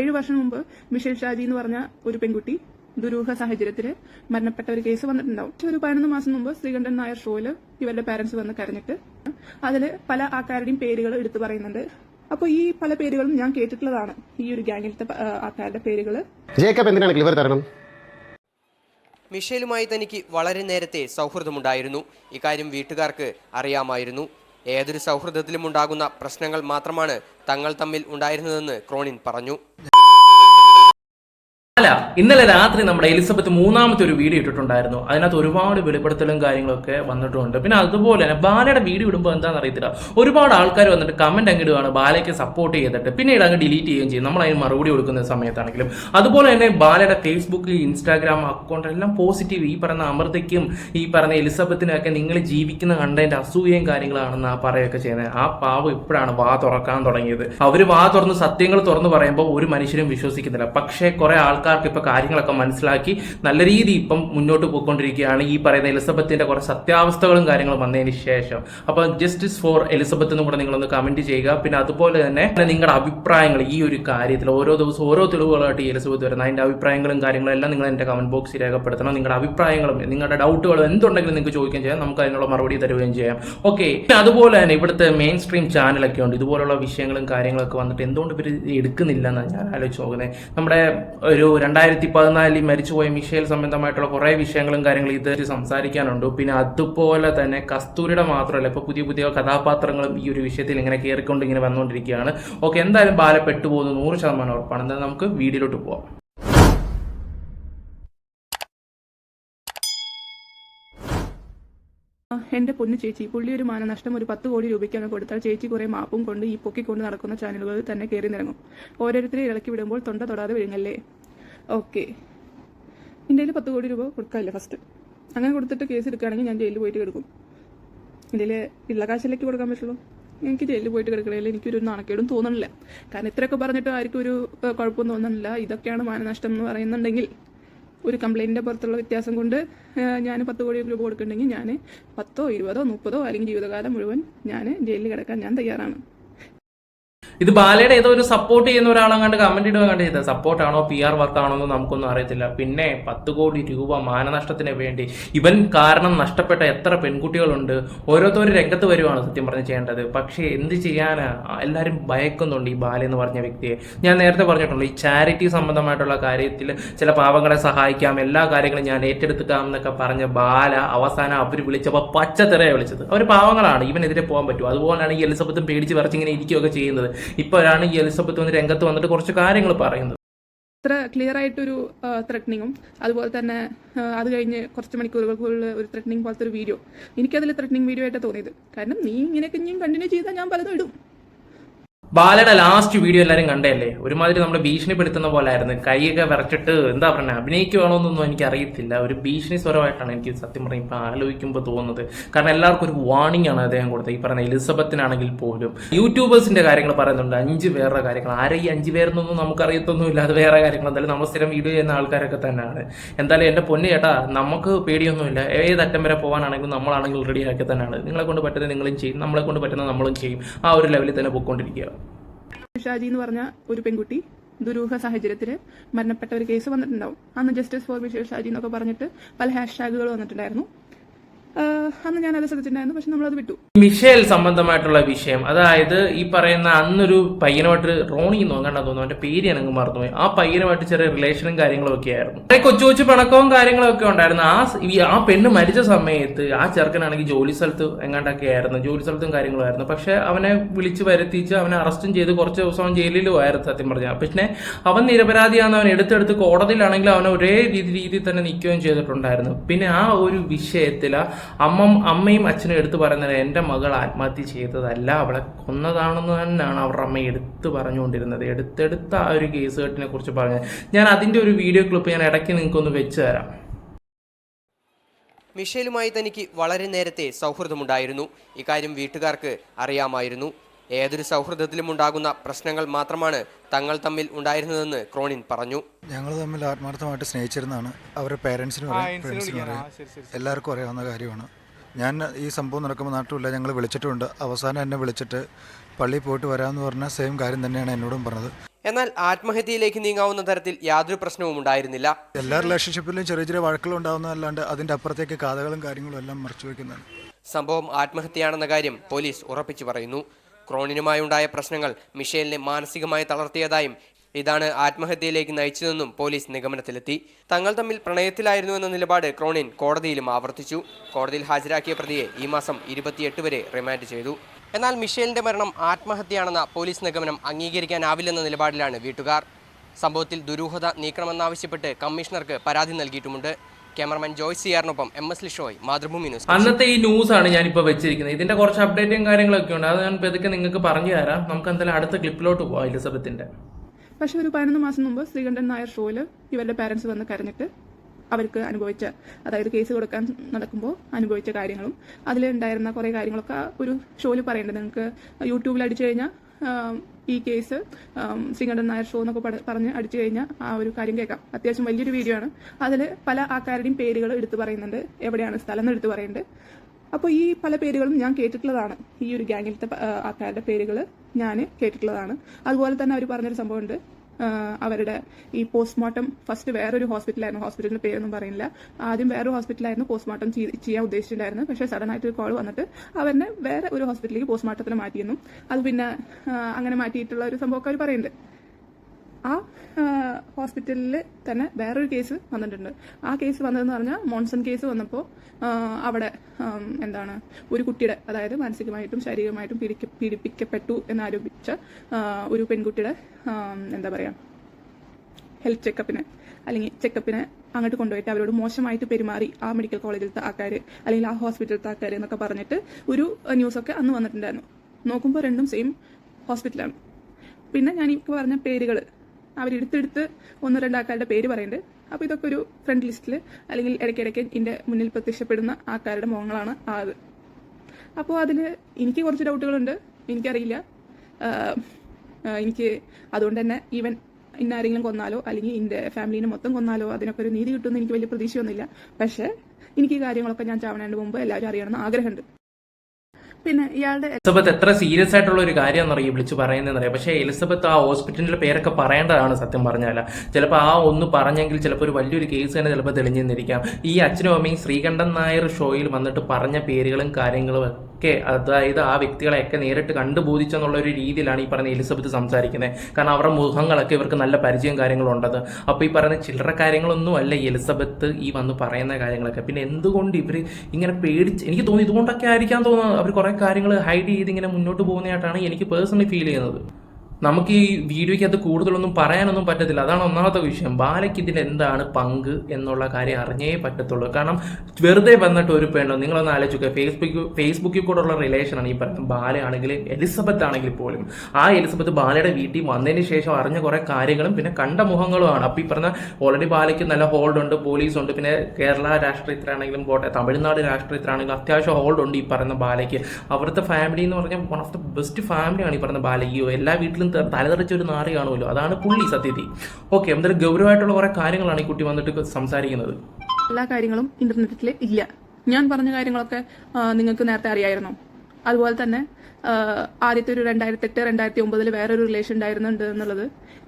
ഏഴു വർഷം മുമ്പ് മിഷേൽ ഷാജി എന്ന് പറഞ്ഞ ഒരു പെൺകുട്ടി ദുരൂഹ സാഹചര്യത്തിൽ മരണപ്പെട്ട ഒരു കേസ് വന്നിട്ടുണ്ടാവും. ഒരു പതിനൊന്ന് മാസം മുമ്പ് ശ്രീകണ്ഠൻ നായർ ഷോയിൽ ഇവരുടെ പാരന്റ്സ് വന്ന് കരഞ്ഞിട്ട് അതിൽ പല ആൾക്കാരുടെയും പേരുകൾ എടുത്തു പറയുന്നുണ്ട്. അപ്പോൾ ഈ പല പേരുകളും ഞാൻ കേട്ടിട്ടുള്ളതാണ്. ഈ ഒരു ഗ്യാങ്ങിലത്തെ ആ, ആൾക്കാരുടെ പേരുകൾ ജേക്കബ് എന്തിനാണ് ക്ലിവർ തരണം? മിഷേലുമായി തനിക്ക് വളരെ നേരത്തെ സൗഹൃദമുണ്ടായിരുന്നു. ഇക്കാര്യം വീട്ടുകാർക്ക് അറിയാമായിരുന്നു. ഏതൊരു സൗഹൃദത്തിലും ഉണ്ടാകുന്ന പ്രശ്നങ്ങൾ മാത്രമാണ് തങ്ങൾ തമ്മിൽ ഉണ്ടായിരുന്നതെന്ന് ക്രോണിൻ പറഞ്ഞു. അല്ല ഇന്നലെ രാത്രി നമ്മുടെ എലിസബത്ത് മൂന്നാമത്തെ ഒരു വീഡിയോ ഇട്ടിട്ടുണ്ടായിരുന്നു. അതിനകത്ത് ഒരുപാട് വെളിപ്പെടുത്തലും കാര്യങ്ങളൊക്കെ വന്നിട്ടുണ്ട്. പിന്നെ അതുപോലെ തന്നെ ബാലയുടെ വീഡിയോ ഇടുമ്പോൾ എന്താണെന്ന് അറിയത്തില്ല. ഒരുപാട് ആൾക്കാർ വന്നിട്ട് കമന്റ് അങ്ങ് ഇടുകയാണ് ബാലയ്ക്ക് സപ്പോർട്ട് ചെയ്തിട്ട്. പിന്നീട് അങ്ങ് ഡിലീറ്റ് ചെയ്യുകയും ചെയ്യും. നമ്മൾ അതിന് മറുപടി കൊടുക്കുന്ന സമയത്താണെങ്കിലും. അതുപോലെ തന്നെ ബാലയുടെ ഫേസ്ബുക്ക് ഇൻസ്റ്റാഗ്രാം അക്കൗണ്ട് എല്ലാം പോസിറ്റീവ് ഈ പറയുന്ന അമൃതയ്ക്കും ഈ പറയുന്ന എലിസബത്തിനൊക്കെ നിങ്ങൾ ജീവിക്കുന്ന കണ്ടതിന്റെ അസൂയയും കാര്യങ്ങളാണെന്ന് ആ പറയുകയൊക്കെ ചെയ്യുന്നത്. ആ പാവ് ഇപ്പോഴാണ് വാ തുറക്കാൻ തുടങ്ങിയത്. അവർ വാ തുറന്ന് സത്യങ്ങൾ തുറന്ന് പറയുമ്പോൾ ഒരു മനുഷ്യരും വിശ്വസിക്കുന്നില്ല. പക്ഷേ കുറെ ആൾക്കാർക്ക് ഇപ്പൊ കാര്യങ്ങളൊക്കെ മനസ്സിലാക്കി നല്ല രീതി ഇപ്പം മുന്നോട്ട് പോയിക്കൊണ്ടിരിക്കുകയാണ്. ഈ പറയുന്ന എലിസബത്തിന്റെ കുറെ സത്യാവസ്ഥകളും കാര്യങ്ങളും വന്നതിന് ശേഷം. അപ്പൊ ജസ്റ്റിസ് ഫോർ എലിസബത്ത് എന്നും കൂടെ നിങ്ങളൊന്ന് കമന്റ് ചെയ്യുക. പിന്നെ അതുപോലെ തന്നെ നിങ്ങളുടെ അഭിപ്രായങ്ങൾ ഈ ഒരു കാര്യത്തിൽ ഓരോ ദിവസവും ഓരോ തെളിവുകളായിട്ട് ഈ എലിസബത്ത് വരുന്നത്. അതിന്റെ അഭിപ്രായങ്ങളും കാര്യങ്ങളും എല്ലാം നിങ്ങൾ എന്റെ കമന്റ് ബോക്സിൽ രേഖപ്പെടുത്തണം. നിങ്ങളുടെ അഭിപ്രായങ്ങളും നിങ്ങളുടെ ഡൗട്ടുകളും എന്തുണ്ടെങ്കിലും നിങ്ങൾക്ക് ചോദിക്കുകയും ചെയ്യാം. നമുക്ക് അതിനുള്ള മറുപടി തരുകയും ചെയ്യാം. ഓക്കെ അതുപോലെ തന്നെ ഇവിടുത്തെ മെയിൻ സ്ട്രീം ചാനലൊക്കെ ഉണ്ട്. ഇതുപോലുള്ള വിഷയങ്ങളും കാര്യങ്ങളൊക്കെ വന്നിട്ട് എന്തുകൊണ്ട് ഇവർ എടുക്കുന്നില്ല എന്നാണ് ഞാൻ ആലോചിച്ച് നോക്കുന്നത്. നമ്മുടെ ഒരു രണ്ടായിരത്തി പതിനാലിൽ മരിച്ചുപോയ മിഷേൽ സംബന്ധമായിട്ടുള്ള കുറേ വിഷയങ്ങളും കാര്യങ്ങളും ഇത് സംസാരിക്കാനുണ്ട്. പിന്നെ അതുപോലെ തന്നെ കസ്തൂരിയുടെ മാത്രമല്ല ഇപ്പോൾ പുതിയ പുതിയ കഥാപാത്രങ്ങളും ഈ ഒരു വിഷയത്തിൽ ഇങ്ങനെ കയറിക്കൊണ്ട് ഇങ്ങനെ വന്നുകൊണ്ടിരിക്കുകയാണ്. ഓക്കെ എന്തായാലും ബാല പെട്ടുപോകുന്നു. നൂറ് ശതമാനം ഉറപ്പാണ്. എന്തായാലും നമുക്ക് വീഡിയോയിലോട്ട് പോവാം. എന്റെ പൊന്നു ചേച്ചി പുള്ളി ഒരു മാനനഷ്ടം ഒരു പത്ത് കോടി രൂപയ്ക്കാണ് കൊടുത്താൽ ചേച്ചി കുറെ മാപ്പും കൊണ്ട് ഈ പൊക്കിക്കൊണ്ട് നടക്കുന്ന ചാനലുകളിൽ തന്നെ കയറി നിറങ്ങും ഓരോരുത്തരെ ഇളക്കി വിടുമ്പോൾ തൊണ്ട തൊടാതെ വിഴുങ്ങല്ലേ? ഓക്കെ എന്റെ കയ്യിൽ പത്ത് കോടി രൂപ കൊടുക്കാമല്ലേ ഫസ്റ്റ് അങ്ങനെ കൊടുത്തിട്ട് കേസ് എടുക്കുകയാണെങ്കിൽ ഞാൻ ജയിലിൽ പോയിട്ട് കിടക്കും. ഇതിൽ ഉള്ള കാശിലേക്ക് കൊടുക്കാൻ പറ്റുള്ളൂ? എനിക്ക് ജയിലിൽ പോയിട്ട് കിടക്കണേൽ എനിക്കൊരു നാണക്കേടും തോന്നണില്ല. കാരണം ഇത്രയൊക്കെ പറഞ്ഞിട്ട് ആർക്കും ഒരു കുഴപ്പമൊന്നും തോന്നണില്ല. ഇതൊക്കെയാണ് മാനനഷ്ടം എന്ന് പറയുന്നുണ്ടെങ്കിൽ ഒരു കംപ്ലൈന്റിന്റെ പുറത്തുള്ള വ്യത്യാസം കൊണ്ട് ഞാൻ പത്ത് കോടി രൂപ കൊടുക്കുന്നുണ്ടെങ്കിൽ ഞാൻ പത്തോ ഇരുപതോ മുപ്പതോ അല്ലെങ്കിൽ ജീവിതകാലം മുഴുവൻ ഞാൻ ജയിലിൽ കിടക്കാൻ ഞാൻ തയ്യാറാണ്. ഇത് ബാലയുടെ ഏതോ ഒരു സപ്പോർട്ട് ചെയ്യുന്ന ഒരാളെങ്ങാണ്ട് കമന്റ് ഇടുക കണ്ട് ചെയ്തത്. സപ്പോർട്ടാണോ പി ആർ വർക്കാണോ എന്ന് നമുക്കൊന്നും അറിയത്തില്ല. പിന്നെ പത്ത് കോടി രൂപ മാനനഷ്ടത്തിന് വേണ്ടി ഇവൻ കാരണം നഷ്ടപ്പെട്ട എത്ര പെൺകുട്ടികളുണ്ട് ഓരോരുത്തരും രംഗത്ത് വരുവാണ് സത്യം പറഞ്ഞ് ചെയ്യേണ്ടത്. പക്ഷേ എന്ത് ചെയ്യാനാ? എല്ലാവരും ഭയക്കുന്നുണ്ട് ഈ ബാല എന്ന് പറഞ്ഞ വ്യക്തിയെ. ഞാൻ നേരത്തെ പറഞ്ഞിട്ടുണ്ട് ഈ ചാരിറ്റി സംബന്ധമായിട്ടുള്ള കാര്യത്തിൽ ചില പാവങ്ങളെ സഹായിക്കാം എല്ലാ കാര്യങ്ങളും ഞാൻ ഏറ്റെടുക്കാം എന്നൊക്കെ പറഞ്ഞ ബാല അവസാനം അവർ വിളിച്ചപ്പോൾ പച്ചത്തിറയെ വിളിച്ചത്. അവർ പാവങ്ങളാണ് ഇവനെതിരെ പോകാൻ പറ്റും അതുപോലെയാണ് ഈ എലിസബത്തും പേടിച്ച് വിറച്ചിങ്ങനെ ഇരിക്കുകയൊക്കെ ചെയ്യുന്നത്. ഇപ്പോഴാണ് ഈ എലിസബത്ത് വന്ന് രംഗത്ത് വന്നിട്ട് കുറച്ച് കാര്യങ്ങൾ പറയുന്നത്. അത്ര ക്ലിയർ ആയിട്ടൊരു ത്രെറ്റനിങ്ങും അതുപോലെ തന്നെ അത് കഴിഞ്ഞ് കുറച്ച് മണിക്കൂറുകൾക്കുള്ള ഒരു ത്രെറ്റനിങ് പോലത്തെ ഒരു വീഡിയോ എനിക്കതിൽ ത്രെറ്റനിങ് വീഡിയോ ആയിട്ട് തോന്നിയത്. കാരണം നീ ഇങ്ങനെയൊക്കെ ഇനിയും കണ്ടിന്യൂ ചെയ്താൽ ഞാൻ പലതും ഇടും. ബാലയുടെ ലാസ്റ്റ് വീഡിയോ എല്ലാവരും കണ്ടല്ലേ ഒരുമാതിരി നമ്മളെ ഭീഷണിപ്പെടുത്തുന്ന പോലെ ആയിരുന്നു കൈയൊക്കെ വിറച്ചിട്ട് എന്താ പറയുക അഭിനയിക്കുവാണോ എന്നൊന്നും എനിക്ക് അറിയത്തില്ല ഒരു ഭീഷണി സ്വരമായിട്ടാണ് എനിക്ക് സത്യം പറഞ്ഞാൽ ഇപ്പം ആലോചിക്കുമ്പോൾ തോന്നുന്നത്. കാരണം എല്ലാവർക്കും ഒരു വാർണിംഗ് ആണ് അദ്ദേഹം കൊടുത്തത്. ഈ പറയുന്ന എലിസബത്തിനാണെങ്കിൽ പോലും. യൂട്യൂബേഴ്സിന്റെ കാര്യങ്ങൾ പറയുന്നുണ്ട്. അഞ്ച് വേറെ കാര്യങ്ങൾ. ആരെ ഈ അഞ്ച് പേരെന്നൊന്നും നമുക്ക് അറിയത്തൊന്നുമില്ല അത് വേറെ കാര്യങ്ങൾ. എന്തായാലും നമ്മൾ സ്ഥിരം വീഡിയോ ചെയ്യുന്ന ആൾക്കാരൊക്കെ തന്നെയാണ്. എന്തായാലും എന്റെ പൊന്നു ചേട്ടാ നമുക്ക് പേടിയൊന്നുമില്ല. ഏത് അറ്റം വരെ പോകാനാണെങ്കിലും നമ്മളാണെങ്കിൽ ആക്കി തന്നെയാണ്. നിങ്ങളെ കൊണ്ട് പറ്റുന്നത് നിങ്ങളും ചെയ്യും. നമ്മളെ കൊണ്ട് പറ്റുന്നത് നമ്മളും ചെയ്യും. ആ ഒരു ലെവലിൽ തന്നെ പോയിക്കൊണ്ടിരിക്കുക. ഷാജി എന്ന് പറഞ്ഞ ഒരു പെൺകുട്ടി ദുരൂഹ സാഹചര്യത്തിൽ മരണപ്പെട്ട ഒരു കേസ് വന്നിട്ടുണ്ടാവും. അന്ന് ജസ്റ്റിസ് ഫോർ മിഷേൽ ഷാജി എന്നൊക്കെ പറഞ്ഞിട്ട് പല ഹാഷ്ടാഗുകൾ വന്നിട്ടുണ്ടായിരുന്നു. അന്ന് ഞാൻ അത് ശ്രദ്ധിച്ചിട്ടുണ്ടായിരുന്നു പക്ഷെ അത് വിട്ടു. മിഷേൽ സംബന്ധമായിട്ടുള്ള വിഷയം അതായത് ഈ പറയുന്ന അന്നൊരു പയ്യനുമായിട്ട് റോണി നോക്കണ്ട തോന്നുന്നു അവന്റെ പേര് അങ്ങ് മറന്നുപോയി ആ പയ്യനുമായിട്ട് ചെറിയ റിലേഷനും കാര്യങ്ങളും ഒക്കെ ആയിരുന്നു. കൊച്ചു കൊച്ചു പിണക്കവും കാര്യങ്ങളും ഒക്കെ ഉണ്ടായിരുന്നു. ആ ആ പെണ്ണ് മരിച്ച സമയത്ത് ആ ചെറുക്കനാണെങ്കിൽ ജോലി സ്ഥലത്ത് എങ്ങാണ്ടൊക്കെ ആയിരുന്നു. ജോലി സ്ഥലത്തും കാര്യങ്ങളും ആയിരുന്നു. പക്ഷെ അവനെ വിളിച്ച് വരുത്തിച്ച് അവനെ അറസ്റ്റും ചെയ്ത് കുറച്ച് ദിവസം ജയിലിലും ആയിരുന്നു സത്യം പറഞ്ഞാൽ പക്ഷെ അവൻ നിരപരാധിയാണ് അവൻ എടുത്തെടുത്ത് കോടതിയിലാണെങ്കിൽ അവനെ ഒരേ രീതി രീതിയിൽ തന്നെ നിൽക്കുകയും ചെയ്തിട്ടുണ്ടായിരുന്നു. പിന്നെ ആ ഒരു വിഷയത്തിൽ അമ്മ അമ്മയും അച്ഛനും എടുത്തു പറയുന്നത് എന്റെ മകൾ ആത്മഹത്യ ചെയ്തതല്ല അവളെ കൊന്നതാണെന്ന് തന്നെയാണ് അവരുടെ അമ്മ എടുത്തു പറഞ്ഞുകൊണ്ടിരുന്നത്. എടുത്തെടുത്ത ആ ഒരു കേസ് കെട്ടിനെ കുറിച്ച് പറഞ്ഞത് ഞാൻ അതിന്റെ ഒരു വീഡിയോ ക്ലിപ്പ് ഞാൻ ഇടയ്ക്ക് നിങ്ങൾക്കൊന്ന് വെച്ച് തരാം. മിഷേലുമായി തനിക്ക് വളരെ നേരത്തെ സൗഹൃദമുണ്ടായിരുന്നു. ഇക്കാര്യം വീട്ടുകാർക്ക് അറിയാമായിരുന്നു. ഏതൊരു സൗഹൃദത്തിലും ഉണ്ടാകുന്ന പ്രശ്നങ്ങൾ മാത്രമാണ് തങ്ങൾ തമ്മിൽ ഉണ്ടായിരുന്നതെന്ന് ക്രോണിൻ പറഞ്ഞു. ഞങ്ങൾ തമ്മിൽ ആത്മാർത്ഥമായിട്ട് സ്നേഹിച്ചിരുന്നതാണ്. അവരുടെ പേരൻസിനും ഫ്രണ്ട്സിനും എല്ലാവർക്കും അറിയാവുന്ന കാര്യമാണ്. ഞാൻ ഈ സംഭവം നടക്കുമ്പോൾ നാട്ടിലില്ല ഞങ്ങൾ വിളിച്ചിട്ടുണ്ട്. അവസാനം എന്നെ വിളിച്ചിട്ട് പള്ളിയിൽ പോയിട്ട് വരാമെന്ന് പറഞ്ഞ സെയിം കാര്യം തന്നെയാണ് എന്നോടും പറഞ്ഞത്. എന്നാൽ ആത്മഹത്യയിലേക്ക് നീങ്ങാവുന്ന തരത്തിൽ യാതൊരു പ്രശ്നവും ഉണ്ടായിരുന്നില്ല. എല്ലാ റിലേഷൻഷിപ്പിലും ചെറിയ ചെറിയ വഴക്കുകൾ ഉണ്ടാവുന്നതല്ലാണ്ട് അതിന്റെ അപ്പുറത്തേക്ക് കഥകളും കാര്യങ്ങളും എല്ലാം മറച്ചു വയ്ക്കുന്നതാണ് സംഭവം ആത്മഹത്യയാണെന്ന കാര്യം പോലീസ് ഉറപ്പിച്ചു പറയുന്നു. ക്രോണിനുമായുണ്ടായ പ്രശ്നങ്ങൾ മിഷേലിനെ മാനസികമായി തളർത്തിയതായും ഇതാണ് ആത്മഹത്യയിലേക്ക് നയിച്ചതെന്നും പോലീസ് നിഗമനത്തിലെത്തി. തങ്ങൾ തമ്മിൽ പ്രണയത്തിലായിരുന്നു എന്ന നിലപാട് ക്രോണിൻ കോടതിയിലും ആവർത്തിച്ചു. കോടതിയിൽ ഹാജരാക്കിയ പ്രതിയെ ഈ മാസം ഇരുപത്തിയെട്ട് വരെ റിമാൻഡ് ചെയ്തു. എന്നാൽ മിഷേലിന്റെ മരണം ആത്മഹത്യയാണെന്ന പോലീസ് നിഗമനം അംഗീകരിക്കാനാവില്ലെന്ന നിലപാടിലാണ് വീട്ടുകാർ. സംഭവത്തിൽ ദുരൂഹത നീക്കണമെന്നാവശ്യപ്പെട്ട് കമ്മീഷണർക്ക് പരാതി നൽകിയിട്ടുമുണ്ട്. Cameraman Joyce സിയാറിനൊപ്പം M S Lishoy Mathrubhumi news. അന്നത്തെ ഈ ന്യൂസ് ആണ് ഞാനിപ്പോൾ വെച്ചിരിക്കുന്നത്. ഇതിന്റെ കുറച്ച് അപ്ഡേറ്റും കാര്യങ്ങളൊക്കെ ഉണ്ട്. അത് ഞാൻ ഇതൊക്കെ നിങ്ങൾക്ക് പറഞ്ഞു തരാം. നമുക്ക് എന്തായാലും അടുത്ത ക്ലിപ്പിലോട്ട് പോവാം എലിസബത്തിന്റെ. പക്ഷെ ഒരു പതിനൊന്ന് മാസം മുമ്പ് ശ്രീകണ്ഠൻ നായർ ഷോയിൽ ഇവരുടെ പാരൻസ് വന്ന് കരഞ്ഞിട്ട് അവർക്ക് അനുഭവിച്ച അതായത് കേസ് കൊടുക്കാൻ നടക്കുമ്പോൾ അനുഭവിച്ച കാര്യങ്ങളും അതിലുണ്ടായിരുന്ന കുറേ കാര്യങ്ങളൊക്കെ ഒരു ഷോയിൽ പറയേണ്ടത് നിങ്ങൾക്ക് യൂട്യൂബിൽ അടിച്ചു കഴിഞ്ഞാൽ ഈ കേസ് ശ്രീകണ്ഠൻ നായർ ഷോ എന്നൊക്കെ പറഞ്ഞ് അടിച്ചു കഴിഞ്ഞാൽ ആ ഒരു കാര്യം കേൾക്കാം. അത്യാവശ്യം വലിയൊരു വീഡിയോ ആണ്. അതിൽ പല ആൾക്കാരുടെയും പേരുകൾ എടുത്തു പറയുന്നുണ്ട്. എവിടെയാണ് സ്ഥലം എന്ന് എടുത്ത് പറയുന്നുണ്ട്. അപ്പോൾ ഈ പല പേരുകളും ഞാൻ കേട്ടിട്ടുള്ളതാണ്. ഈ ഒരു ഗ്യാങ്ങിലത്തെ ആൾക്കാരുടെ പേരുകൾ ഞാൻ കേട്ടിട്ടുള്ളതാണ്. അതുപോലെ തന്നെ അവർ പറഞ്ഞൊരു സംഭവമുണ്ട്. അവരുടെ ഈ പോസ്റ്റ്മോർട്ടം ഫസ്റ്റ് വേറൊരു ഹോസ്പിറ്റലായിരുന്നു ഹോസ്പിറ്റലിന്റെ പേരൊന്നും പറയുന്നില്ല. ആദ്യം വേറൊരു ഹോസ്പിറ്റലായിരുന്നു പോസ്റ്റ്മോർട്ടം ചെയ്- ചെയ്യാൻ ഉദ്ദേശിച്ചിട്ടുണ്ടായിരുന്നു പക്ഷേ സഡൻ ആയിട്ട് ഒരു കോൾ വന്നിട്ട് അവരെ വേറെ ഒരു ഹോസ്പിറ്റലിലേക്ക് പോസ്റ്റ്മോർട്ടത്തിന് മാറ്റിയെന്നും. അത് പിന്നെ അങ്ങനെ മാറ്റിയിട്ടുള്ള ഒരു സംഭവമൊക്കെ അവർ പറയുന്നുണ്ട്. ആ ഹോസ്പിറ്റലിൽ തന്നെ വേറൊരു കേസ് വന്നിട്ടുണ്ട്. ആ കേസ് വന്നതെന്ന് പറഞ്ഞാൽ മോൺസൺ കേസ് വന്നപ്പോൾ അവിടെ എന്താണ് ഒരു കുട്ടിയുടെ അതായത് മാനസികമായിട്ടും ശാരീരികമായിട്ടും പീഡിക്ക പീഡിപ്പിക്കപ്പെട്ടു എന്നാരോപിച്ച ഒരു പെൺകുട്ടിയുടെ എന്താ പറയുക ഹെൽത്ത് ചെക്കപ്പിന് അല്ലെങ്കിൽ ചെക്കപ്പിന് അങ്ങോട്ട് കൊണ്ടുപോയിട്ട് അവരോട് മോശമായിട്ട് പെരുമാറി ആ മെഡിക്കൽ കോളേജിലത്തെ ആൾക്കാർ അല്ലെങ്കിൽ ആ ഹോസ്പിറ്റലത്തെ ആൾക്കാർ എന്നൊക്കെ പറഞ്ഞിട്ട് ഒരു ന്യൂസൊക്കെ അന്ന് വന്നിട്ടുണ്ടായിരുന്നു. നോക്കുമ്പോൾ രണ്ടും സെയിം ഹോസ്പിറ്റലാണ് പിന്നെ ഞാൻ ഈ പറഞ്ഞ പേരുകൾ അവരെടുത്തെടുത്ത് ഒന്ന് രണ്ട് ആൾക്കാരുടെ പേര് പറയുന്നുണ്ട്. അപ്പോൾ ഇതൊക്കെ ഒരു ഫ്രണ്ട് ലിസ്റ്റിൽ അല്ലെങ്കിൽ ഇടയ്ക്കിടയ്ക്ക് എന്റെ മുന്നിൽ പ്രത്യക്ഷപ്പെടുന്ന ആൾക്കാരുടെ മുഖങ്ങളാണ് ആത് അപ്പോൾ അതിൽ എനിക്ക് കുറച്ച് ഡൗട്ടുകളുണ്ട് എനിക്കറിയില്ല. എനിക്ക് അതുകൊണ്ട് തന്നെ ഈവൻ ഇന്നാരെങ്കിലും കൊന്നാലോ അല്ലെങ്കിൽ എന്റെ ഫാമിലിനെ മൊത്തം കൊന്നാലോ അതിനൊക്കെ ഒരു നീതി കിട്ടുമെന്ന് എനിക്ക് വലിയ പ്രതീക്ഷയൊന്നുമില്ല. പക്ഷേ എനിക്ക് ഈ കാര്യങ്ങളൊക്കെ ഞാൻ ചാവണേന്റെ മുമ്പ് എല്ലാവരും അറിയണമെന്ന് ആഗ്രഹമുണ്ട്. പിന്നെ ഇയാളുടെ എലിസബത്ത് എത്ര സീരിയസ് ആയിട്ടുള്ള ഒരു കാര്യമാണെന്നറിയാം വിളിച്ച് പറയുന്നതെന്നറിയാം? പക്ഷേ എലിസബത്ത് ആ ഹോസ്പിറ്റലിന്റെ പേരൊക്കെ പറയേണ്ടതാണ് സത്യം പറഞ്ഞാൽ. ചിലപ്പോൾ ആ ഒന്ന് പറഞ്ഞെങ്കിൽ ചിലപ്പോൾ ഒരു വലിയൊരു കേസ് തന്നെ ചിലപ്പോൾ തെളിഞ്ഞു നിന്നിരിക്കാം ഈ അച്ഛനും അമ്മയും ശ്രീകണ്ഠൻ നായർ ഷോയിൽ വന്നിട്ട് പറഞ്ഞ പേരുകളും കാര്യങ്ങളും ഒക്കെ അതായത് ആ വ്യക്തികളെയൊക്കെ നേരിട്ട് കണ്ടുബോധിച്ചെന്നുള്ള ഒരു രീതിയിലാണ് ഈ പറഞ്ഞ എലിസബത്ത് സംസാരിക്കുന്നത്. കാരണം അവരുടെ മുഖങ്ങളൊക്കെ ഇവർക്ക് നല്ല പരിചയം കാര്യങ്ങളും ഉണ്ടത് അപ്പോൾ ഈ പറയുന്ന ചില്ലറ കാര്യങ്ങളൊന്നും അല്ല എലിസബത്ത് ഈ വന്ന് പറയുന്ന കാര്യങ്ങളൊക്കെ. പിന്നെ എന്തുകൊണ്ട് ഇവർ ഇങ്ങനെ പേടിച്ച് എനിക്ക് തോന്നി ഇതുകൊണ്ടൊക്കെ ആയിരിക്കാൻ തോന്നുന്നത് അവർ കുറേ കാര്യങ്ങൾ ഹൈഡ് ചെയ്ത് ഇങ്ങനെ മുന്നോട്ട് പോകുന്നതായിട്ടാണ് എനിക്ക് പേഴ്സണലി ഫീൽ ചെയ്യുന്നത്. നമുക്ക് ഈ വീഡിയോയ്ക്ക് വീഡിയോയ്ക്കകത്ത് കൂടുതലൊന്നും പറയാനൊന്നും പറ്റത്തില്ല. അതാണ് ഒന്നാമത്തെ വിഷയം. ബാലയ്ക്ക് ഇതിൽ എന്താണ് പങ്ക് എന്നുള്ള കാര്യം അറിഞ്ഞേ പറ്റത്തുള്ളൂ. കാരണം വെറുതെ വന്നിട്ട് ഒരു പെണ്ണോ നിങ്ങളൊന്ന് ആലോചിക്കുക ഫേസ്ബുക്ക് ഫേസ്ബുക്കിൽ കൂടെ ഉള്ള റിലേഷനാണ് ഈ പറയുന്നത് ബാലയാണെങ്കിൽ എലിസബത്ത് ആണെങ്കിൽ പോലും. ആ എലിസബത്ത് ബാലയുടെ വീട്ടിൽ വന്നതിന് ശേഷം അറിഞ്ഞ കുറേ കാര്യങ്ങളും പിന്നെ കണ്ട മുഖങ്ങളുമാണ്. അപ്പോൾ ഈ പറഞ്ഞ ഓൾറെഡി ബാലയ്ക്ക് നല്ല ഹോൾഡ് ഉണ്ട് പോലീസ് ഉണ്ട് പിന്നെ കേരള രാഷ്ട്രീയത്തിലാണെങ്കിലും പോട്ടെ തമിഴ്നാട് രാഷ്ട്രീയത്തിലാണെങ്കിലും അത്യാവശ്യം ഹോൾഡ് ഉണ്ട് ഈ പറയുന്ന ബാലയ്ക്ക്. അവിടുത്തെ ഫാമിലി എന്ന് പറഞ്ഞാൽ വൺ ഓഫ് ദ ബെസ്റ്റ് ഫാമിലിയാണ് ഈ പറയുന്ന ബാല. ഈ എല്ലാ വീട്ടിലും തലതെറിച്ച ഒരു നാറി കാണുമല്ലോ? അതാണ് പുള്ളി സത്യത്തിൽ. ഓക്കെ എന്തായാലും ഗൗരവമായിട്ടുള്ള കുറേ കാര്യങ്ങളാണ് ഈ കുട്ടി വന്നിട്ട് സംസാരിക്കുന്നത്. എല്ലാ കാര്യങ്ങളും ഇന്റർനെറ്റിൽ ഇല്ല. ഞാൻ പറഞ്ഞ കാര്യങ്ങളൊക്കെ നിങ്ങൾക്ക് നേരത്തെ അറിയായിരുന്നു? അതുപോലെ തന്നെ ആദ്യത്തെ ഒരു രണ്ടായിരത്തി എട്ട് രണ്ടായിരത്തി ഒമ്പതിൽ വേറൊരു റിലേഷൻ ഉണ്ടായിരുന്നുണ്ട് എന്നുള്ളത്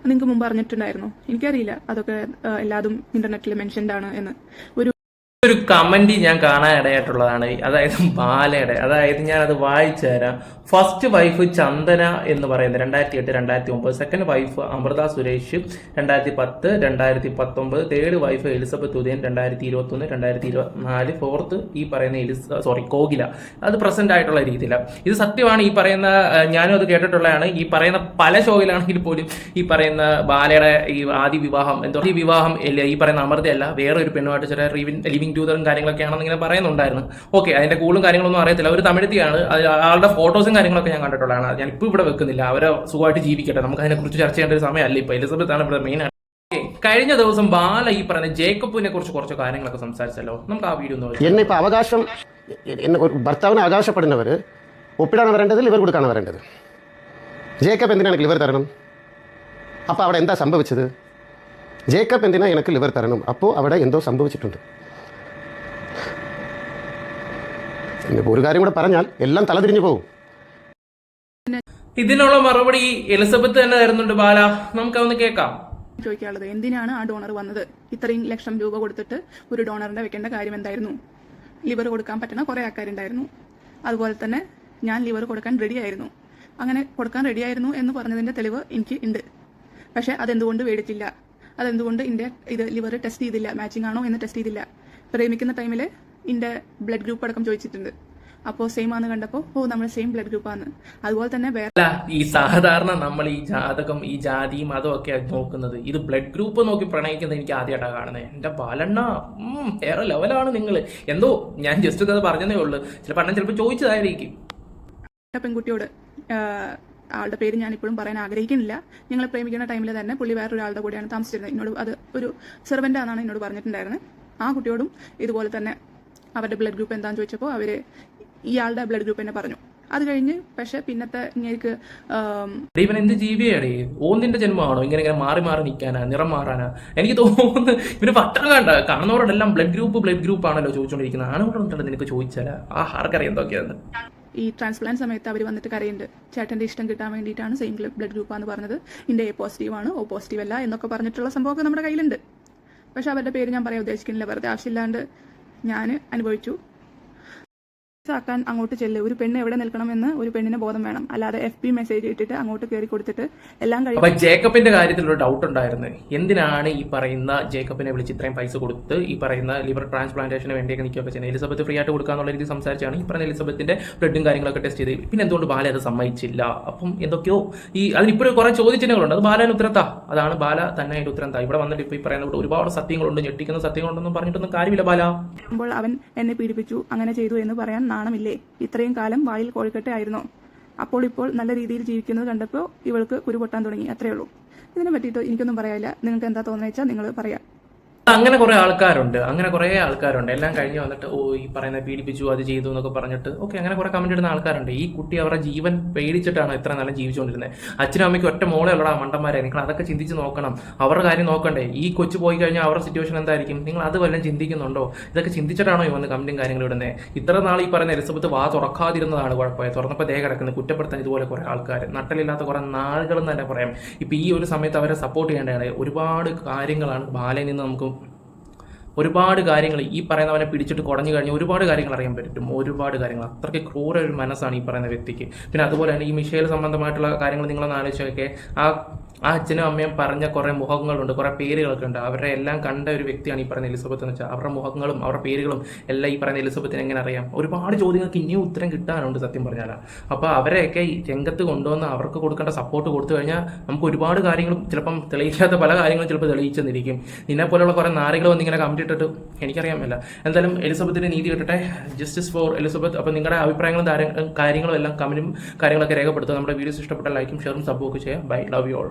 നിങ്ങൾക്ക് മുമ്പ് അറിഞ്ഞിട്ടുണ്ടായിരുന്നു? എനിക്കറിയില്ല. അതൊക്കെ എല്ലാതും ഇന്റർനെറ്റിൽ മെൻഷൻഡ് ആണ് എന്ന്. ഒരു ഒരു കമന്റ് ഞാൻ കാണാൻ ഇടയായിട്ടുള്ളതാണ്. അതായത് ബാലയുടെ അതായത് ഞാൻ അത് വായിച്ചു തരാം. ഫസ്റ്റ് വൈഫ് ചന്ദന എന്ന് പറയുന്നത് രണ്ടായിരത്തി എട്ട് രണ്ടായിരത്തി ഒമ്പത് സെക്കൻഡ് വൈഫ് അമൃത സുരേഷ് രണ്ടായിരത്തി പത്ത് രണ്ടായിരത്തി പത്തൊമ്പത് തേർഡ് വൈഫ് എലിസബത്ത് ഉദയൻ രണ്ടായിരത്തി ഇരുപത്തി ഒന്ന് രണ്ടായിരത്തി ഇരുപത്തിനാല് ഫോർത്ത് ഈ പറയുന്ന എലിസ സോറി കോകില. അത് പ്രസന്റ് ആയിട്ടുള്ള രീതിയിലാണ് ഇത് സത്യമാണ് ഈ പറയുന്ന ഞാനും അത് കേട്ടിട്ടുള്ളതാണ്. ഈ പറയുന്ന പല ഷോയിലാണെങ്കിൽ പോലും ഈ പറയുന്ന ബാലയുടെ ഈ ആദ്യ വിവാഹം എന്തോ ഈ വിവാഹം ഈ പറയുന്ന അമൃതയല്ല വേറെ ഒരു പെണ്ണുമായിട്ട് ചില ലിവിങ് ടൂതറും കാര്യങ്ങളൊക്കെ ആണെന്ന് ഇങ്ങനെ പറയുന്നുണ്ടായിരുന്നു. ഓക്കെ അതിന്റെ കൂടുതലും കാര്യങ്ങളൊന്നും അറിയത്തില്ല. അവർ തമിഴത്തിയാണ്. ആളുടെ ഫോട്ടോസും കാര്യങ്ങളൊക്കെ ഞാൻ കണ്ടിട്ടുള്ളതാണ്. ഞാൻ ഇപ്പോൾ ഇവിടെ വെക്കുന്നില്ല. അവരെ സുഖമായിട്ട് ജീവിക്കട്ടെ. നമുക്ക് അതിനെക്കുറിച്ച് ചർച്ച ചെയ്യേണ്ട ഒരു സമയമല്ല ഇപ്പോൾ എലിസബത്ത് ആണ് ഇവിടെ മെയിൻ കഴിഞ്ഞ ദിവസം ബാല ഈ പറഞ്ഞ ജേക്കബിനെ കുറിച്ച് കുറച്ച് കാര്യങ്ങളൊക്കെ സംസാരിച്ചല്ലോ. നമുക്ക് ആ വീഡിയോ എന്നെ ഇപ്പൊ അവകാശം അവകാശപ്പെടുന്നവര് ഭർത്താവിന് അവകാശപ്പെടുന്നവർ ഒപ്പിടാണ് വരേണ്ടത് ലിവർ കൊടുക്കാണ് വരേണ്ടത്. ജേക്കബ് എന്തിനാണ് ലിവർ തരണം? അപ്പോൾ അവിടെ എന്താ സംഭവിച്ചത്? ജേക്കബ് എന്തിനാ എനിക്ക് ലിവർ തരണം? അപ്പോൾ അവിടെ എന്തോ സംഭവിച്ചിട്ടുണ്ട്. ഇനിയിപ്പോൾ ഒരു കാര്യം കൂടെ പറഞ്ഞാൽ എല്ലാം തലതിരിഞ്ഞു പോകും. ഇതിനുള്ള മറുപടി എലിസബത്ത് തന്നെ തരുന്നുണ്ട് ബാല. നമുക്കതൊന്ന് കേൾക്കാം. ചോദിക്കാനുള്ളത് എന്തിനാണ് ആ ഡോണർ വന്നത്? ഇത്രയും ലക്ഷം രൂപ കൊടുത്തിട്ട് ഒരു ഡോണറിന്റെ വെക്കേണ്ട കാര്യം എന്തായിരുന്നു? ലിവർ കൊടുക്കാൻ പറ്റുന്ന കുറെ ആൾക്കാരുണ്ടായിരുന്നു. അതുപോലെ തന്നെ ഞാൻ ലിവർ കൊടുക്കാൻ റെഡിയായിരുന്നു അങ്ങനെ കൊടുക്കാൻ റെഡിയായിരുന്നു എന്ന് പറഞ്ഞതിന്റെ തെളിവ് എനിക്ക് ഉണ്ട്. പക്ഷെ അതെന്തുകൊണ്ട് മേടിച്ചില്ല അതെന്തുകൊണ്ട് എന്റെ ഇത് ലിവർ ടെസ്റ്റ് ചെയ്തില്ല? മാച്ചിങ് ആണോ എന്ന് ടെസ്റ്റ് ചെയ്തില്ല? പ്രേമിക്കുന്ന ടൈമിൽ എന്റെ ബ്ലഡ് ഗ്രൂപ്പ് അടക്കം ചോദിച്ചിട്ടുണ്ട്. അപ്പോൾ സെയിം ആണെന്ന് കണ്ടപ്പോൾ ഓ നമ്മൾ സെയിം ബ്ലഡ് ഗ്രൂപ്പാണ് അതുപോലെ തന്നെ വേറെ ഈ സാധാരണ നമ്മൾ ഈ ജാതകം ഈ ജാതിയും ഒക്കെ നോക്കുന്നത്. ഇത് ബ്ലഡ് ഗ്രൂപ്പ് നോക്കി പ്രണയിക്കുന്നത് എനിക്ക് ആദ്യമായിട്ടാണ് കാണുന്നത്. എന്റെ ബാലണ്ണ വേറെ ലെവലാണ് നിങ്ങൾ എന്തോ ഞാൻ ജസ്റ്റ് അത് പറഞ്ഞതേ ഉള്ളൂ. ചിലപ്പോൾ അണ്ണൻ ചിലപ്പോൾ ചോദിച്ചതായിരിക്കും. പെൺകുട്ടിയോട് ആളുടെ പേര് ഞാൻ ഇപ്പോഴും പറയാൻ ആഗ്രഹിക്കുന്നില്ല. ഞങ്ങൾ പ്രേമിക്കുന്ന ടൈമിൽ തന്നെ പുള്ളി വേറൊരാളുടെ കൂടെയാണ് താമസിച്ചിരുന്നത്. എന്നോട് അത് ഒരു സെർവന്റ് ആണെന്നാണ് എന്നോട് പറഞ്ഞിട്ടുണ്ടായിരുന്നത്. ആ കുട്ടിയോടും ഇതുപോലെ തന്നെ അവരുടെ ബ്ലഡ് ഗ്രൂപ്പ് എന്താണെന്ന് ചോദിച്ചപ്പോൾ അവർ ഇയാളുടെ ബ്ലഡ് ഗ്രൂപ്പ് തന്നെ പറഞ്ഞു. അത് കഴിഞ്ഞ് പക്ഷെ പിന്നത്തെ ഇങ്ങനെക്ക് ഇവൻ എന്ത് ജീവിയാണ് ഓന്തിന്റെ ജന്മമാണോ? ഇങ്ങനെ ഇങ്ങനെ മാറി മാറി നിൽക്കാനാ നിറം മാറാനാ? എനിക്ക് തോന്നുന്നു ഇവന് പട്ടണം കണ്ട കാണുന്നവരോടെല്ലാം ബ്ലഡ് ഗ്രൂപ്പ് ബ്ലഡ് ഗ്രൂപ്പ് ആണല്ലോ ചോദിച്ചുകൊണ്ടിരിക്കുന്നത് ആണുകൊണ്ടല്ലോ നിനക്ക് ചോദിച്ചാലാ. ആ ആർക്കറിയാം എന്തൊക്കെയാണ് ഈ ട്രാൻസ്പ്ലാന്റ് സമയത്ത് അവർ വന്നിട്ട് കരയുണ്ട് ചേട്ടന്റെ ഇഷ്ടം കിട്ടാൻ വേണ്ടിയിട്ടാണ് സെയിം ബ്ലഡ് ഗ്രൂപ്പാന്ന് പറഞ്ഞത്. ഇതിന്റെ എ പോസിറ്റീവ് ആണ് ഓ പോസിറ്റീവ് അല്ല എന്നൊക്കെ പറഞ്ഞിട്ടുള്ള സംഭവമൊക്കെ നമ്മുടെ കയ്യിലുണ്ട്. പക്ഷെ അവരുടെ പേര് ഞാൻ പറയാൻ ഉദ്ദേശിക്കുന്നില്ല. വെറുതെ ആവശ്യമില്ലാണ്ട് ഞാൻ അനുഭവിച്ചു. ആക്കാൻ അങ്ങോട്ട് ചെല്ല്. ഒരു പെണ്ണ് എവിടെ നിൽക്കണമെന്ന് ഒരു പെണ്ണിന് ബോധം വേണം. അല്ലാതെ എഫ് പി മെസ്സേജ് ഇട്ടിട്ട് അങ്ങോട്ട് കയറി കൊടുത്തിട്ട് എല്ലാം കഴിയും അപ്പൊ ജേക്കബിന്റെ കാര്യത്തിൽ ഒരു ഡൗട്ട് ഉണ്ടായിരുന്നു. എന്തിനാണ് ഈ പറയുന്ന ജേക്കബിനെ വിളിച്ച് ഇത്രയും പൈസ കൊടുത്ത് ഈ പറയുന്ന ലിവർ ട്രാൻസ്പ്ലാന്റേഷന് വേണ്ടിയൊക്കെ നിൽക്കുകയൊക്കെ ചെയ്യുന്നത്? എലിസബത്ത് ഫ്രീ ആയിട്ട് കൊടുക്കാന്നുള്ള രീതി സംസാരിച്ചാണ് ഈ പറയുന്ന എലിസബത്തിന്റെ ബ്ലഡും കാര്യങ്ങളൊക്കെ ടെസ്റ്റ് ചെയ്ത്. പിന്നെ എന്തുകൊണ്ട് ബാല അത് സമ്മതിച്ചില്ല? അപ്പം എന്തൊക്കെയോ ഈ അതിനിപ്പോഴും കുറെ ചോദിച്ചിട്ടുണ്ട് അത് ബാലന് ഉത്തരത്താ അതാണ് ബാല തന്നെ അതിന്റെ ഉത്തരം താ. ഇവിടെ വന്നിട്ട് ഇപ്പൊ ഈ പറയുന്ന ഒരുപാട് സത്യങ്ങളുണ്ട്. ഞെട്ടിക്കുന്ന സത്യങ്ങളുണ്ടെന്നും പറഞ്ഞിട്ടൊന്നും കാര്യമില്ല ബാല. അവൻ എന്നെ പീഡിപ്പിച്ചു. അങ്ങനെ ചെയ്തു എന്ന് പറയാൻ നാണമില്ലേ? ഇത്രയും കാലം വായിൽ കോഴിക്കട്ടെ ആയിരുന്നോ അപ്പോൾ ഇപ്പോൾ നല്ല രീതിയിൽ ജീവിക്കുന്നത് കണ്ടപ്പോൾ ഇവൾക്ക് കുരു പൊട്ടാൻ തുടങ്ങി. അത്രയേ ഉള്ളൂ. ഇതിനെ പറ്റിയിട്ട് എനിക്കൊന്നും പറയാനില്ല. നിങ്ങൾക്ക് എന്താ തോന്നുന്നത് വെച്ചാൽ നിങ്ങൾ പറയാം. അങ്ങനെ കുറെ ആൾക്കാരുണ്ട്. അങ്ങനെ കുറെ ആൾക്കാരുണ്ട്. എല്ലാം കഴിഞ്ഞ് വന്നിട്ട് ഓ ഈ പറയുന്ന പീഡിപ്പിച്ചു അത് ചെയ്തു എന്നൊക്കെ പറഞ്ഞിട്ട് ഓക്കെ അങ്ങനെ കുറെ കമന്റ് ഇടുന്ന ആൾക്കാരുണ്ട്. ഈ കുട്ടി അവരുടെ ജീവൻ പേടിച്ചിട്ടാണ് ഇത്ര നല്ല ജീവിച്ചുകൊണ്ടിരുന്നത് അച്ഛനും അമ്മയ്ക്ക് ഒറ്റ മോളെ ഉള്ളടാ മണ്ടന്മാരെ. നിങ്ങൾ അതൊക്കെ ചിന്തിച്ച് നോക്കണം. അവരുടെ കാര്യം നോക്കണ്ടേ? ഈ കൊച്ചു പോയി കഴിഞ്ഞാൽ അവരുടെ സിറ്റുവേഷൻ എന്തായിരിക്കും? നിങ്ങൾ അത് വല്ലതും ചിന്തിക്കുന്നുണ്ടോ? ഇതൊക്കെ ചിന്തിച്ചിട്ടാണോ ഈ വന്ന് കമന്റും കാര്യങ്ങളും ഇടുന്നത് ഇത്ര നാൾ ഈ പറയുന്ന എലിസബത്ത് വാ തുറക്കാതിരുന്നതാണ് കുഴപ്പമായി തുറന്നപ്പോൾ ദേഹ കിടക്കുന്നത് കുറ്റപ്പെടുത്താൻ ഇതുപോലെ കുറെ ആൾക്കാർ നട്ടലില്ലാത്ത കുറെ നാളുകൾ എന്ന് തന്നെ പറയാം. ഇപ്പൊ ഈ ഒരു സമയത്ത് അവരെ സപ്പോർട്ട് ചെയ്യേണ്ടതാണ്. ഒരുപാട് കാര്യങ്ങളാണ് ബാലയിൽ നിന്ന് നമുക്ക് ഒരുപാട് കാര്യങ്ങൾ ഈ പറയുന്നവനെ പിടിച്ചിട്ട് കുടഞ്ഞു കഴിഞ്ഞാൽ ഒരുപാട് കാര്യങ്ങൾ അറിയാൻ പറ്റും. ഒരുപാട് കാര്യങ്ങൾ. അത്രയ്ക്ക് ക്രൂര ഒരു മനസ്സാണ് ഈ പറയുന്ന വ്യക്തിക്ക്. പിന്നെ അതുപോലെ തന്നെ ഈ മിഷേൽ സംബന്ധമായിട്ടുള്ള കാര്യങ്ങൾ നിങ്ങളൊന്ന് ആലോചിച്ചൊക്കെ ആ ആ അച്ഛനും അമ്മയും പറഞ്ഞ കുറേ മുഖങ്ങളുണ്ട് കുറേ പേരുകളൊക്കെ ഉണ്ട്. അവരെ എല്ലാം കണ്ട ഒരു വ്യക്തിയാണ് ഈ പറയുന്ന എലിസബത്ത് എന്ന് വെച്ചാൽ. അവരുടെ മുഖങ്ങളും അവരുടെ പേരുകളും എല്ലാം ഈ പറയുന്ന എലിസബത്തിന് എങ്ങനെ അറിയാം? ഒരുപാട് ചോദ്യങ്ങൾക്ക് ഇനിയും ഉത്തരം കിട്ടാനുണ്ട് സത്യം പറഞ്ഞാൽ. അപ്പോൾ അവരെയൊക്കെ രംഗത്ത് കൊണ്ടുവന്ന് അവർക്ക് കൊടുക്കേണ്ട സപ്പോർട്ട് കൊടുത്തു കഴിഞ്ഞാൽ നമുക്ക് ഒരുപാട് കാര്യങ്ങളും ചിലപ്പം തെളിയിക്കാത്ത പല കാര്യങ്ങളും ചിലപ്പോൾ തെളിയിച്ചെന്നിരിക്കും. നിന്നെ പോലുള്ള കുറേ നാരികൾ വന്ന് ഇങ്ങനെ ഇട്ടിട്ട് എനിക്കറിയാമല്ല. എന്തായാലും എലിസബത്തിന് നീതി കിട്ടട്ടെ ജസ്റ്റിസ് ഫോർ എലിസബത്ത്. അപ്പോൾ നിങ്ങളുടെ അഭിപ്രായങ്ങളും കാര്യങ്ങളും എല്ലാം കമന്റും കാര്യങ്ങളൊക്കെ രേഖപ്പെടുത്തുക. നമ്മുടെ വീഡിയോസ് ഇഷ്ടപ്പെട്ട ലൈക്കും ഷെയറും സബ്ബും ഒക്കെ ചെയ്യുക. Bye love you all